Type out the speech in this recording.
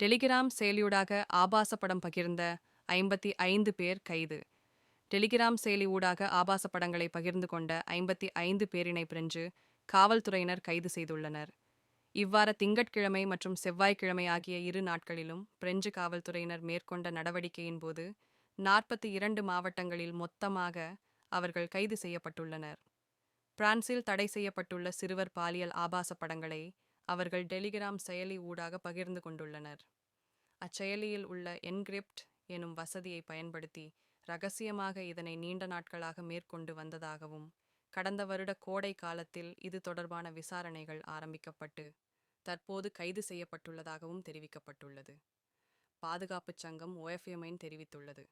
Telegram செயலியூடாக ஆபாச படம் பகிர்ந்த ஐம்பத்தி ஐந்து பேர் கைது. டெலிகிராம் செயலி ஊடாக ஆபாச படங்களை பகிர்ந்து கொண்ட ஐம்பத்தி ஐந்து பேரினை பிரெஞ்சு காவல்துறையினர் கைது செய்துள்ளனர். இவ்வாறு திங்கட்கிழமை மற்றும் செவ்வாய்க்கிழமை ஆகிய இரு நாட்களிலும் பிரெஞ்சு காவல்துறையினர் மேற்கொண்ட நடவடிக்கையின் போது நாற்பத்தி இரண்டு மாவட்டங்களில் மொத்தமாக அவர்கள் கைது செய்யப்பட்டுள்ளனர். பிரான்சில் தடை செய்யப்பட்டுள்ள சிறுவர் பாலியல் ஆபாச படங்களை அவர்கள் டெலிகிராம் செயலி ஊடாக பகிர்ந்து கொண்டுள்ளனர். அச்செயலியில் உள்ள என்கிரிப்ட் எனும் வசதியை பயன்படுத்தி ரகசியமாக இதனை நீண்ட நாட்களாக மேற்கொண்டு வந்ததாகவும் கடந்த வருட கோடை காலத்தில் இது தொடர்பான விசாரணைகள் ஆரம்பிக்கப்பட்டு தற்போது கைது செய்யப்பட்டுள்ளதாகவும் தெரிவிக்கப்பட்டுள்ளது. பாதுகாப்புச் சங்கம் ஓஎஃப்எம்ஐன் தெரிவித்துள்ளது.